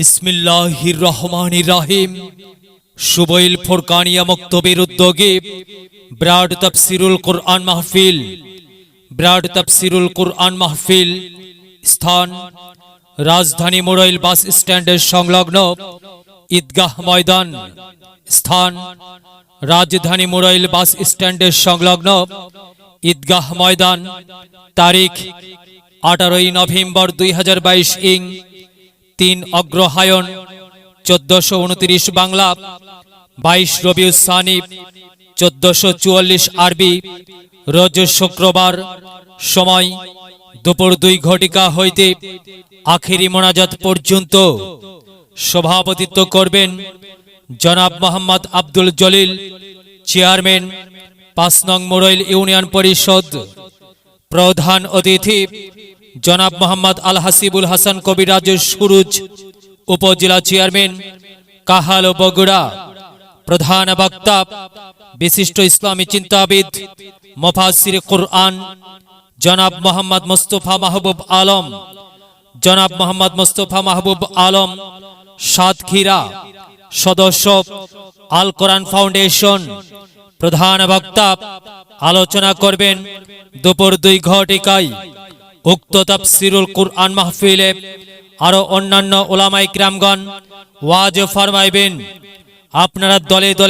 বিসমিল্লাহির রহমানির রাহিম। সুবইল ফোরকানিয়া মক্তবের উদ্যোগে ব্রাড তাফসিরুল কোরআন মাহফিল, ব্রাড তাফসিরুল কোরআন মাহফিল স্থান রাজধানী মোড়ইল বাস স্ট্যান্ডের সংলগ্ন ঈদগাহ ময়দান স্থান রাজধানী মোড়ইল বাস স্ট্যান্ডের সংলগ্ন ঈদগাহ ময়দান, তারিখ আঠারোই নভেম্বর দুই হাজার বাইশ ইং তিন অগ্রহায়ণ, চোদ্দশো উনত্রিশ বাংলা, বাইশ রবিউল সানি, চোদ্দশো চুয়াল্লিশ আরবি, রোজ শুক্রবার, সময় দুপুর দুই ঘটিকা হইতে আখেরি মোনাজাত পর্যন্ত। সভাপতিত্ব করবেন জনাব মোহাম্মদ আব্দুল জলিল, চেয়ারম্যান, পাঁচ নং মোড়ইল ইউনিয়ন পরিষদ প্রধান অতিথি জনাব মোহাম্মদ আল হাসিবুল হাসান কবিরাজ সুরুজ, উপজেলা চেয়ারম্যান কাহাল ও বগুড়া, প্রধান বক্তা, বিশিষ্ট ইসলামী চিন্তাবিদ মফাসির কুরআন, জনাব মোহাম্মদ মোস্তফা মাহবুব আলম, জনাব মোহাম্মদ মোস্তফা মাহবুব আলম, সাতক্ষীরা সদস্য আল কোরআন ফাউন্ডেশন, প্রধান বক্তা, আলোচনা করবেন দুপুর দুই ঘটিকায়। উক্ত তাফসিরুল কুরআন মাহফিলে আরও অন্যান্য ওলামাই ক্রামগণ ওয়াজ ফরমাইবেন। আপনারা দলে দলে